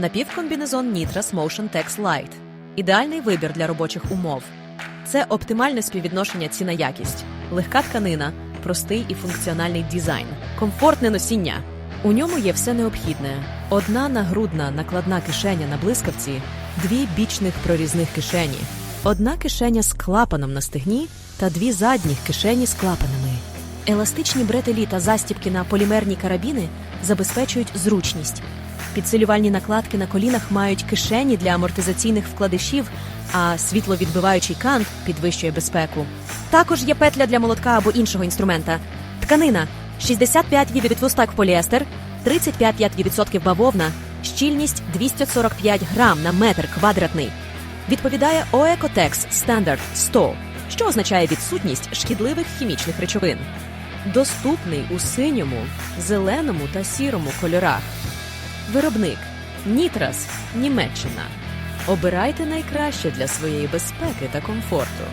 Напівкомбінезон Nitras Motion Tex Light. Ідеальний вибір для робочих умов. Це оптимальне співвідношення ціна-якість, легка тканина, простий і функціональний дизайн, комфортне носіння. У ньому є все необхідне: одна нагрудна накладна кишеня на блискавці, дві бічних прорізних кишені, одна кишеня з клапаном на стегні та дві задніх кишені з клапанами. Еластичні бретелі та застібки на полімерні карабіни забезпечують зручність. Підсилювальні накладки на колінах мають кишені для амортизаційних вкладишів, а світловідбиваючий кант підвищує безпеку. Також є петля для молотка або іншого інструмента. Тканина 65% стак поліестер, 35% бавовна, щільність 245 грам на метр квадратний. Відповідає OECOTEX Standard 100, що означає відсутність шкідливих хімічних речовин. Доступний у синьому, зеленому та сірому кольорах. Виробник Нітрас, Німеччина. Обирайте найкраще для своєї безпеки та комфорту.